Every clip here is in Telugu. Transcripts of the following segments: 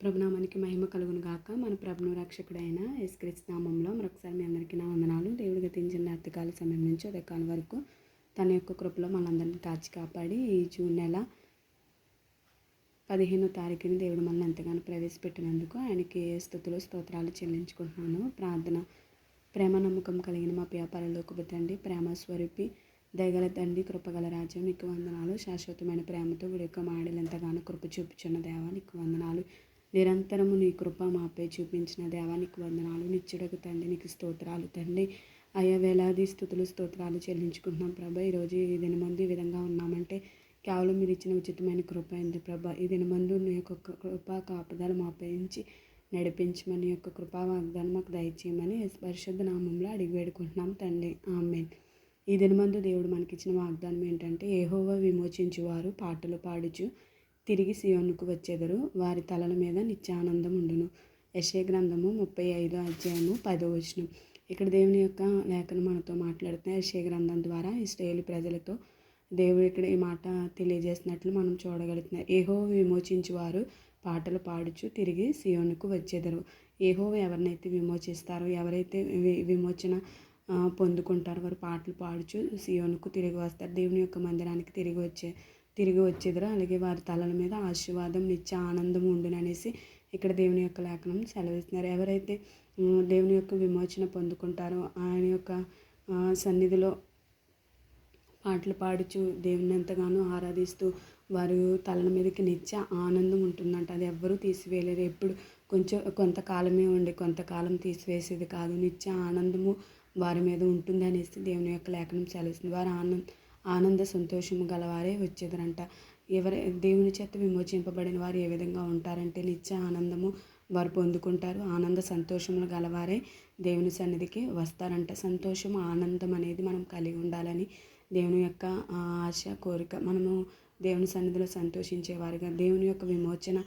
ప్రభునామానికి మహిమ కలుగును గాక. మన ప్రభును రక్షకుడైన యేసుక్రీస్తు నామంలో మరొకసారి మీ అందరికీ నా వందనాలు. దేవుడు గతించిన రాత్రికాల సమయం నుంచి ఉదయకాలం వరకు తన యొక్క కృపలో మనందరిని కాచి కాపాడి ఈ జూన్ నెల పదిహేనో తారీఖుని దేవుడు మనల్ని ఎంతగానో ప్రవేశపెట్టినందుకు ఆయనకి స్థుతులు స్తోత్రాలు చెల్లించుకుంటున్నాను. ప్రార్థన ప్రేమ నమ్మకం కలిగిన మా వ్యాపారంలోకి పెట్టండి ప్రేమ స్వరూపి దయగల తండ్రి కృపగల రాజ్యం నీకు వందనాలు. శాశ్వతమైన ప్రేమతో వీడి యొక్క మాడలు ఎంతగానో కృప చూపించిన దేవా నీకు వందనాలు. నిరంతరము నీ కృప మాపై చూపించిన దేవానికి వందనాలు. నిత్యుడకు తండ్రి నీకు స్తోత్రాలు తండ్రి. అయ్యా వేలాది స్థుతులు స్తోత్రాలు చెల్లించుకుంటున్నాం ప్రభా. ఈరోజు ఈ దినమందు ఈ విధంగా ఉన్నామంటే కేవలం మీరు ఇచ్చిన ఉచితమైన కృప అయింది ప్రభా? ఈ దినమందు నీ యొక్క కృప కాపుదల మాపేయించి నడిపించమని యొక్క కృపా వాగ్దానం మాకు దయచేయమని పరిశుద్ధ నామంలో అడిగి వేడుకుంటున్నాం తండ్రి. ఆమెన్. ఈ దినమందు దేవుడు మనకిచ్చిన వాగ్దానం ఏంటంటే ఏహోవ విమోచించువారు పాటలు పాడుచు తిరిగి సియోనుకు వచ్చేదరు. వారి తలల మీద నిత్యానందం ఉండును. యశే గ్రంథము ముప్పై ఐదో అధ్యాయము పదో వచనం. ఇక్కడ దేవుని యొక్క లేఖను మనతో మాట్లాడుతున్న యశే గ్రంథం ద్వారా ఇస్రాయేల్ ప్రజలతో దేవుడు ఇక్కడ ఈ మాట తెలియజేసినట్లు మనం చూడగలుగుతున్నాం. ఏహో విమోచించువారు పాటలు పాడుచు తిరిగి సియోనుకు వచ్చేదరు. ఏహో ఎవరినైతే విమోచిస్తారో ఎవరైతే విమోచన పొందుకుంటారో వారు పాటలు పాడుచు సియోనుకు తిరిగి వస్తారు. దేవుని యొక్క మందిరానికి తిరిగి వచ్చే తిరిగి వచ్చేదిరా. అలాగే వారి తలల మీద ఆశీర్వాదం నిత్య ఆనందం ఉండుననేసి ఇక్కడ దేవుని యొక్క లేఖనం సెలవిస్తున్నారు. ఎవరైతే దేవుని యొక్క విమోచన పొందుకుంటారో ఆయన యొక్క సన్నిధిలో పాటలు పాడుచు దేవుని ఎంతగానో ఆరాధిస్తూ వారు తలల మీదకి నిత్య ఆనందం ఉంటుందంట. అది ఎవ్వరూ తీసివేయలేరు. ఎప్పుడు కొంచెం కొంతకాలమే ఉండి కొంతకాలం తీసివేసేది కాదు. నిత్య ఆనందము వారి మీద ఉంటుంది అనేసి దేవుని యొక్క లేఖనం చలిస్తుంది వారు ఆనందం ఆనంద సంతోషము గలవారే వచ్చేదరంట. ఎవరి దేవుని చేత విమోచింపబడిన వారు ఏ విధంగా ఉంటారంటే నిత్య ఆనందము వారు పొందుకుంటారు. ఆనంద సంతోషములు గలవారే దేవుని సన్నిధికి వస్తారంట. సంతోషం ఆనందం అనేది మనం కలిగి ఉండాలని దేవుని యొక్క ఆశ కోరిక మనము దేవుని సన్నిధిలో సంతోషించేవారుగా. దేవుని యొక్క విమోచన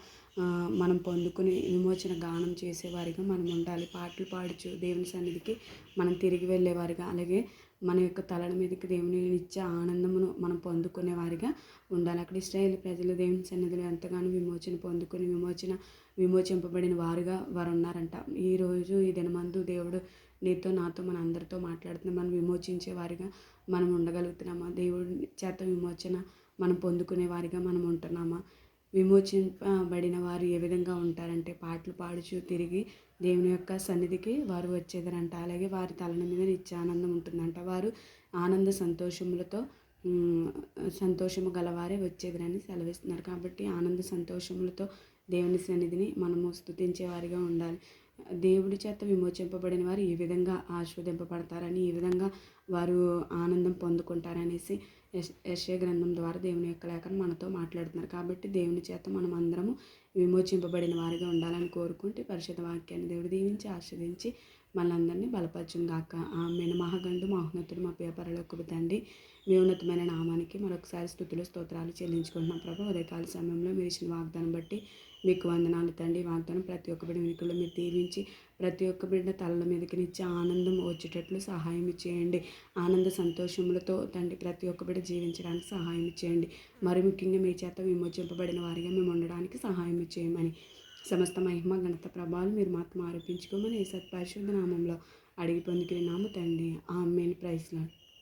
మనం పొందుకుని విమోచన గానం చేసేవారిగా మనం ఉండాలి. పాటలు పాడుచు దేవుని సన్నిధికి మనం తిరిగి వెళ్ళేవారిగా అలాగే మన యొక్క తలల మీదకి దేవుని ఇచ్చే ఆనందమును మనం పొందుకునేవారిగా ఉండాలి. అక్కడ ఇస్రాయేల్ ప్రజలు దేవుని సన్నిధిలో ఎంతగానో విమోచన పొందుకుని విమోచన విమోచింపబడిన వారుగా వారు ఉన్నారంట ఈరోజు ఈ దినమందు దేవుడు నీతో నాతో మన అందరితో మాట్లాడుతున్న మనం విమోచించే వారిగా మనం ఉండగలుగుతున్నామా? దేవుడి చేత విమోచన మనం పొందుకునే వారిగా మనం ఉంటున్నామా? విమోచింపబడిన వారు ఏ విధంగా ఉంటారంటే పాటలు పాడుచు తిరిగి దేవుని యొక్క సన్నిధికి వారు వచ్చేదరంట. అలాగే వారి తలన మీద నిత్యానందం ఉంటుందంట. వారు ఆనంద సంతోషములతో సంతోషము గలవారే వచ్చేదిరని సెలవిస్తున్నారు. కాబట్టి ఆనంద సంతోషములతో దేవుని సన్నిధిని మనము స్థుతించేవారిగా ఉండాలి. దేవుడి చేత విమోచింపబడిన వారు ఈ విధంగా ఆస్వాదింపబడతారని ఈ విధంగా వారు ఆనందం పొందుకుంటారనేసి యశ్య గ్రంథం ద్వారా దేవుని యొక్క లేఖను మనతో మాట్లాడుతున్నారు. కాబట్టి దేవుని చేత మనం అందరము విమోచింపబడిన వారిగా ఉండాలని కోరుకుంటే పరిశుద్ధ వాక్యాన్ని దేవుడు దీవించి ఆస్వాదించి మనందరినీ బలపరచును గాక. ఆమెను. మహాగండు మహోన్నతుడు మా పేపరలోకి తండ్రి మీ ఉన్నతమైన నామానికి మరొకసారి స్థుతులు స్తోత్రాలు చెల్లించుకుంటున్నాం. ప్రభు ఉదయకాల సమయంలో మీరు ఇచ్చిన వాగ్దానం బట్టి మీకు వందనాలు తండ్రి. వాగ్దానం ప్రతి ఒక్క బిడ్డ వెనుకలు మీరు దీవించి ప్రతి ఒక్క బిడ్డ తలల మీదకి నిచ్చి ఆనందం వచ్చేటట్లు సహాయం చేయండి. ఆనంద సంతోషములతో తండ్రి ప్రతి ఒక్క బిడ్డ జీవించడానికి సహాయం చేయండి. మరి ముఖ్యంగా మీ చేత విమోచింపబడిన వారిగా మేము ఉండడానికి సహాయం చేయమని సమస్త మహిమ గణత ప్రభావాలు మీరు మాత్రం ఆరోపించుకోమని సత్పరిశుద్ధ నామంలో అడిగి పొందుకునే నామ తండ్రి. ఆ మెయిన్ ప్రైస్లో